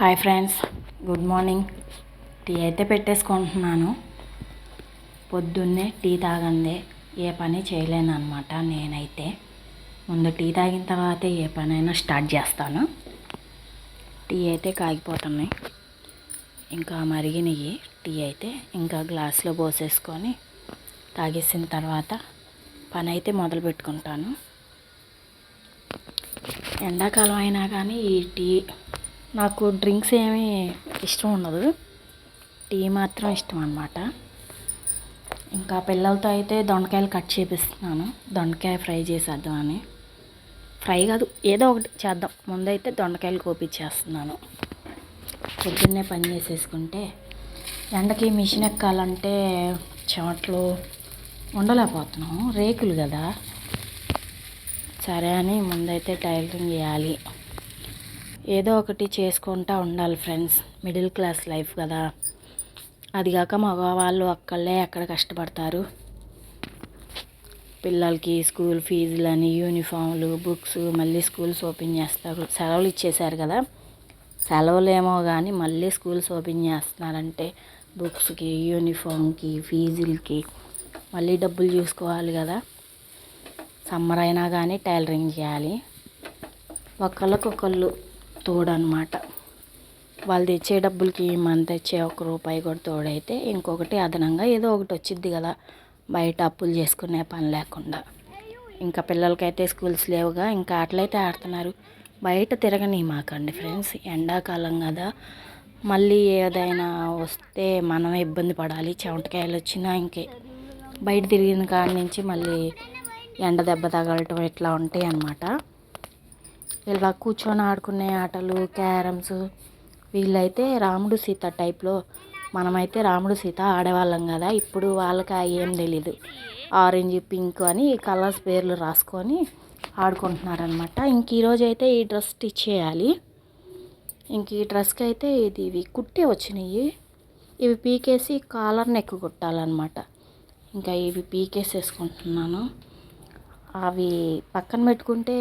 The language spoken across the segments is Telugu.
Hi friends good morning. Tea అయితే పెట్టేసుకుంటున్నాను. పొద్దున్నే టీ తాగందే ఏ పని చేయలేను అనమాట నేనైతే. ముందు టీ తాగిన తర్వాతే ఏ పనైనా స్టార్ట్ చేస్తాను. టీ అయితే కాగిపోతున్నాయి. ఇంకా మరిగినవి టీ అయితే ఇంకా గ్లాస్లో పోసేసుకొని తాగేసిన తర్వాత పని అయితే మొదలు పెట్టుకుంటాను. ఎండాకాలం అయినా కానీ ఈ టీ నాకు డ్రింక్స్ ఏమీ ఇష్టం ఉండదు. టీ మాత్రం ఇష్టం అనమాట ఇంకా పిల్లలతో అయితే దొండకాయలు కట్ చేపిస్తున్నాను. దొండకాయ ఫ్రై చేసేద్దామని ఫ్రై కాదు ఏదో ఒకటి చేద్దాం. ముందైతే దొండకాయలు కోపించేస్తున్నాను పొద్దున్నే పని చేసేసుకుంటే ఎండకి మిషన్ ఎక్కాలంటే చెమట్లు ఉండలేకపోతున్నాం. రేకులు కదా. సరే అని ముందైతే టైలరింగ్ చేయాలి. ఏదో ఒకటి చేసుకుంటా ఉండాలి ఫ్రెండ్స్. మిడిల్ క్లాస్ లైఫ్ కదా. అది కాక మగవాళ్ళు ఒక్కళ్ళే ఎక్కడ కష్టపడతారు? పిల్లలకి స్కూల్ ఫీజులని యూనిఫామ్లు బుక్స్ మళ్ళీ స్కూల్స్ ఓపెన్ చేస్తారు సెలవులు ఇచ్చేశారు కదా. సెలవులేమో కానీ మళ్ళీ స్కూల్స్ ఓపెన్ చేస్తున్నారంటే బుక్స్కి యూనిఫామ్కి ఫీజులకి మళ్ళీ డబ్బులు చూసుకోవాలి కదా. సమ్మర్ అయినా కానీ టైలరింగ్ చేయాలి. ఒకళ్ళకొకళ్ళు తోడనమాట. వాళ్ళు తెచ్చే డబ్బులకి మనం తెచ్చే ఒక రూపాయి కూడా తోడైతే ఇంకొకటి అదనంగా ఏదో ఒకటి వచ్చిద్ది కదా. బయట అప్పులు చేసుకునే పని లేకుండా. ఇంకా పిల్లలకైతే స్కూల్స్ లేవుగా ఇంకా ఆటలైతే ఆడుతున్నారు. బయట తిరగని మాకండి ఫ్రెండ్స్. ఎండాకాలం కదా. మళ్ళీ ఏదైనా వస్తే మనం ఇబ్బంది పడాలి. చెమటకాయలు వచ్చినా ఇంకే. బయట తిరిగిన కాడి నుంచి మళ్ళీ ఎండ దెబ్బ తగలటం ఇట్లా ఉంటాయి అన్నమాట ఇలా కూర్చొని ఆడుకునే ఆటలు క్యారమ్స్ వీళ్ళైతే రాముడు సీత టైప్లో. మనమైతే రాముడు సీత ఆడేవాళ్ళం కదా ఇప్పుడు వాళ్ళకి ఏం తెలీదు. ఆరెంజ్ పింక్ అని కలర్స్ పేర్లు రాసుకొని ఆడుకుంటున్నారనమాట ఇంక ఈరోజు అయితే ఈ డ్రెస్ స్టిచ్ చేయాలి. ఇంక ఈ డ్రెస్కి అయితే ఇది ఇవి కుట్టే వచ్చినాయి ఇవి పీకేసి కాలర్ నెక్ కుట్టాలన్నమాట. ఇంకా ఇవి పీకేసేసుకుంటున్నాను. అవి పక్కన పెట్టుకుంటే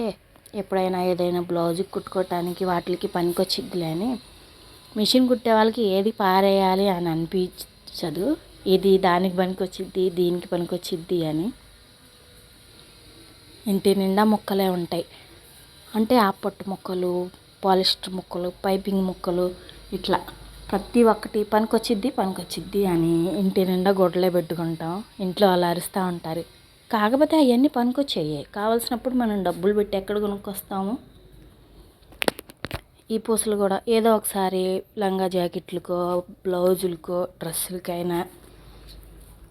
ఎప్పుడైనా ఏదైనా బ్లౌజ్ కుట్టుకోవటానికి వాటికి పనికొచ్చిద్దిలే అని. మిషన్ కుట్టే వాళ్ళకి ఏది పారేయాలి అని అనిపించదు. ఇది దానికి పనికొచ్చిద్ది దీనికి పనికొచ్చిద్ది అని. ఇంటి నిండా ముక్కలే ఉంటాయి. అంటే ఆ మొక్కలు ముక్కలు పాలిస్టర్ ముక్కలు పైపింగ్ ముక్కలు ఇట్లా. ప్రతి ఒక్కటి పనికొచ్చిద్ది పనికొచ్చిద్ది అని ఇంటి నిండా గొడ్డలే పెట్టుకుంటాం. ఇంట్లో వాళ్ళు అరుస్తూ ఉంటారు. కాకపోతే అవన్నీ పనికొచ్చాయి కావలసినప్పుడు మనం డబ్బులు పెట్టి ఎక్కడ కొనుక్కొస్తాము? ఈ పూసలు కూడా ఏదో ఒకసారి లంగా జాకెట్లకో బ్లౌజులకో డ్రెస్సులకైనా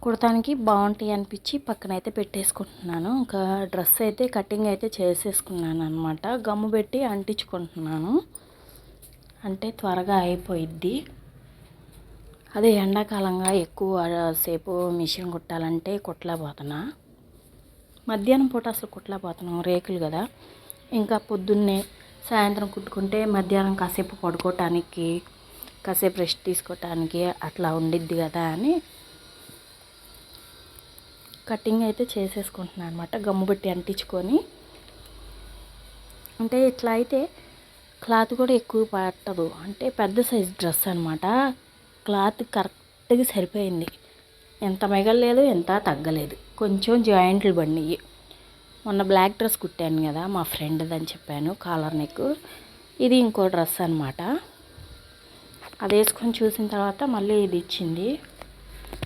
కుడతానికి బాగుంటాయి అనిపించి పక్కన అయితే పెట్టేసుకుంటున్నాను. ఇంకా డ్రెస్ అయితే కటింగ్ అయితే చేసేసుకున్నాను అనమాట గమ్ము పెట్టి అంటించుకుంటున్నాను. అంటే త్వరగా అయిపోయిద్ది. అదే ఎండాకాలంగా ఎక్కువ సేపు మిషన్ కుట్టాలంటే కుట్టలేకపోతున్నా. మధ్యాహ్నం పూట అసలు కుట్టలేకపోతున్నాం రేకులు కదా. ఇంకా పొద్దున్నే సాయంత్రం కుట్టుకుంటే మధ్యాహ్నం కాసేపు పడుకోవటానికి కాసేపు రెస్ట్ తీసుకోవటానికి అట్లా ఉండిద్ది కదా అని కటింగ్ అయితే చేసేసుకుంటున్నాను అనమాట గమ్ము పెట్టి అంటించుకొని. అంటే ఇట్లా అయితే క్లాత్ కూడా ఎక్కువ పట్టదు. అంటే పెద్ద సైజ్ డ్రెస్ అనమాట క్లాత్ కరెక్ట్గా సరిపోయింది. ఎంత మిగలలేదు ఎంత తగ్గలేదు. కొంచెం జాయింట్లు పడినాయి. మొన్న బ్లాక్ డ్రెస్ కుట్టాను కదా మా ఫ్రెండ్ది అని చెప్పాను కాలర్ నెక్. ఇది ఇంకో డ్రెస్ అనమాట అది వేసుకొని చూసిన తర్వాత మళ్ళీ ఇది ఇచ్చింది.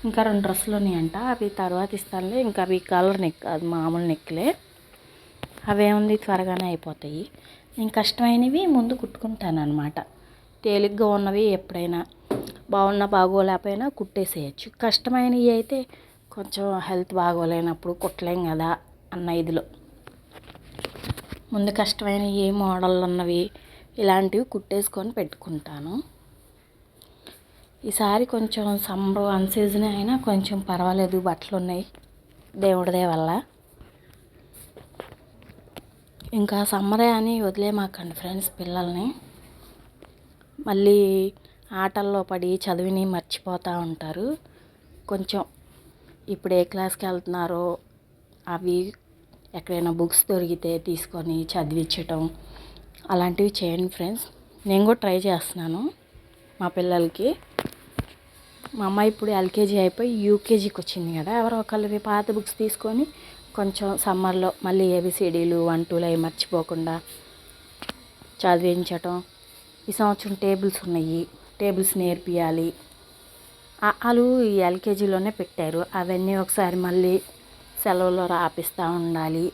ఇంకా రెండు డ్రెస్సులు ఉన్నాయంట. అవి తర్వాత ఇస్తానులే. ఇంకా అవి కలర్ నెక్ అది మామూలు నెక్లే. అవేముంది త్వరగానే అయిపోతాయి. నేను కష్టమైనవి ముందు కుట్టుకుంటాను అనమాట తేలిగ్గా ఉన్నవి ఎప్పుడైనా బాగున్నా బాగోలేకపోయినా కుట్టేసేయచ్చు. కష్టమైనవి అయితే కొంచెం హెల్త్ బాగోలేనప్పుడు కుట్టలేం కదా అన్న ఇదిలో. ముందు కష్టమైన ఏ మోడల్ ఉన్నవి ఇలాంటివి కుట్టేసుకొని పెట్టుకుంటాను. ఈసారి కొంచెం సమ్మర్ వన్ సీజన్ అయినా కొంచెం పర్వాలేదు బట్టలు ఉన్నాయి దేవుడిదే వల్ల. ఇంకా సమ్మరే అని వదిలేమాకండి ఫ్రెండ్స్ పిల్లల్ని. మళ్ళీ ఆటల్లో పడి చదివిని మర్చిపోతూ ఉంటారు. కొంచెం ఇప్పుడు ఏ క్లాస్కి వెళ్తున్నారో అవి ఎక్కడైనా బుక్స్ దొరికితే తీసుకొని చదివించటం అలాంటివి చేయండి ఫ్రెండ్స్. నేను కూడా ట్రై చేస్తున్నాను మా పిల్లలకి. మా అమ్మాయి ఇప్పుడు ఎల్కేజీ అయిపోయి యూకేజీకి వచ్చింది కదా ఎవరో ఒకళ్ళవి పాత బుక్స్ తీసుకొని కొంచెం సమ్మర్లో మళ్ళీ ఏబిసిడీలు వన్ టూలు అవి మర్చిపోకుండా చదివించటం. ఈ సంవత్సరం టేబుల్స్ ఉన్నాయి టేబుల్స్ నేర్పియాలి. వాళ్ళు ఈ ఎల్కేజీలోనే పెట్టారు. అవన్నీ ఒకసారి మళ్ళీ సెలవులో రాపిస్తూ ఉండాలి.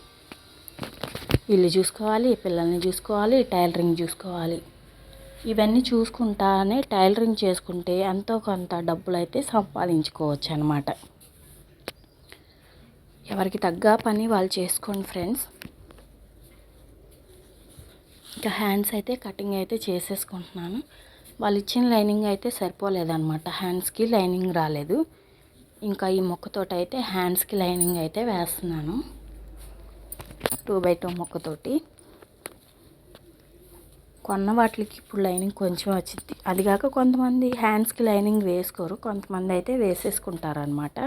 ఇల్లు చూసుకోవాలి పిల్లల్ని చూసుకోవాలి టైలరింగ్ చూసుకోవాలి. ఇవన్నీ చూసుకుంటానే టైలరింగ్ చేసుకుంటే ఎంతో కొంత డబ్బులు అయితే సంపాదించుకోవచ్చు అనమాట ఎవరికి తగ్గ పని వాళ్ళు చేసుకోండి ఫ్రెండ్స్. ఇంకా హ్యాండ్స్ అయితే కటింగ్ అయితే చేసేసుకుంటున్నాను. వాళ్ళు ఇచ్చిన లైనింగ్ అయితే సరిపోలేదన్నమాట. హ్యాండ్స్కి లైనింగ్ రాలేదు. ఇంకా ఈ మొక్కతోటి అయితే హ్యాండ్స్కి లైనింగ్ అయితే వేస్తున్నాను. టూ బై టూ మొక్కతోటి. కొన్న వాటికి ఇప్పుడు లైనింగ్ కొంచెం వచ్చింది అది కాక కొంతమంది హ్యాండ్స్కి లైనింగ్ వేసుకోరు. కొంతమంది అయితే వేసేసుకుంటారనమాట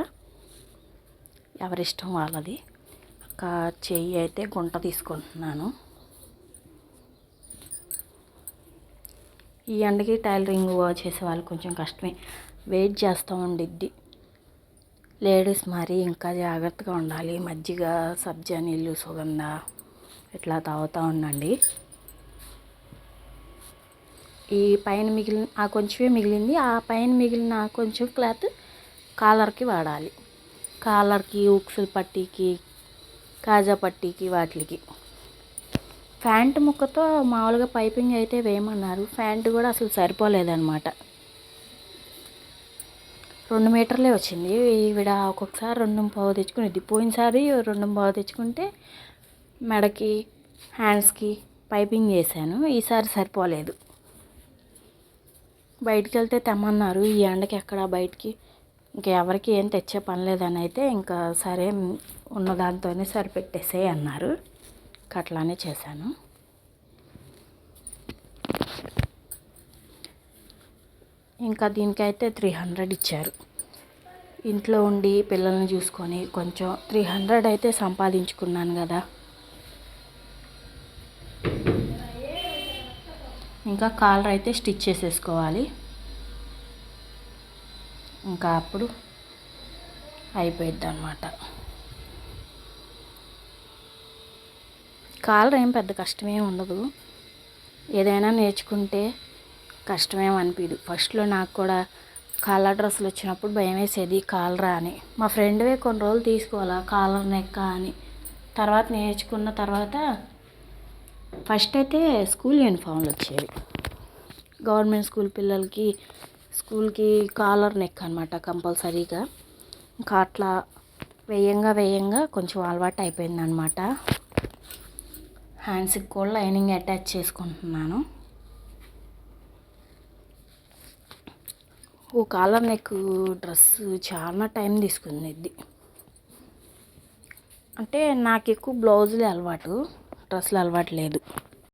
ఎవరిష్టం వాళ్ళది. ఒక చెయ్యి అయితే గుంట తీసుకుంటున్నాను. ఈ ఎండకి టైలరింగ్ చేసే వాళ్ళు కొంచెం కష్టమే. వెయిట్ చేస్తూ ఉండిద్ది. లేడీస్ మరి ఇంకా జాగ్రత్తగా ఉండాలి. మజ్జిగ సబ్జా నీళ్ళు సుగంధ ఇట్లా తాగుతూ ఉండండి. ఈ పైన మిగిలిన ఆ కొంచెమే మిగిలింది. ఆ పైన మిగిలిన కొంచెం క్లాత్ కాలర్కి వాడాలి. కాలర్కి ఉక్సుల పట్టీకి కాజా పట్టీకి వాటికి. ప్యాంట్ ముక్కతో మామూలుగా పైపింగ్ అయితే వేయమన్నారు. ప్యాంట్ కూడా అసలు సరిపోలేదన్నమాట. రెండు మీటర్లే వచ్చింది. ఈవిడ ఒక్కొక్కసారి రెండు పావు తెచ్చుకునేది. పోయినసారి రెండు పావు తెచ్చుకుంటే మెడకి హ్యాండ్స్కి పైపింగ్ చేశాను. ఈసారి సరిపోలేదు. బయటికి వెళ్తే తెమ్మన్నారు. ఈ ఎండకి ఎక్కడ బయటికి? ఇంకా ఎవరికి ఏం తెచ్చే పని లేదని అయితే ఇంకా సరే ఉన్న దాంతోనే సరిపెట్టేసే అన్నారు అట్లానే చేశాను. ఇంకా దీనికైతే త్రీ హండ్రెడ్ ఇచ్చారు. ఇంట్లో ఉండి పిల్లల్ని చూసుకొని కొంచెం త్రీ హండ్రెడ్ అయితే సంపాదించుకున్నాను కదా. ఇంకా కాలర్ అయితే స్టిచ్ చేసేసుకోవాలి. ఇంకా అప్పుడు అయిపోయిద్ది అనమాట కాలర్ ఏం పెద్ద కష్టమే ఉండదు. ఏదైనా నేర్చుకుంటే కష్టమేం అనిపించదు ఫస్ట్లో నాకు కూడా కాలర్ డ్రెస్సులు వచ్చినప్పుడు భయం వేసేది కాలరా అని. మా ఫ్రెండ్వే కొన్ని రోజులు తీసుకోవాలా కాలర్ నెక్క అని. తర్వాత నేర్చుకున్న తర్వాత ఫస్ట్ అయితే స్కూల్ యూనిఫామ్లు వచ్చేవి. గవర్నమెంట్ స్కూల్ పిల్లలకి స్కూల్కి కాలర్ నెక్ అనమాట కంపల్సరీగా. ఇంకా అట్లా వేయంగా వేయంగా కొంచెం అలవాటు అయిపోయిందనమాట హ్యాండ్స్కి కూడా లైనింగ్ అటాచ్ చేసుకుంటున్నాను. ఓ కాలం నెక్ డ్రెస్ చాలా టైం తీసుకుంది. అంటే నాకు ఎక్కువ బ్లౌజులే అలవాటు డ్రెస్సులు అలవాటు లేదు.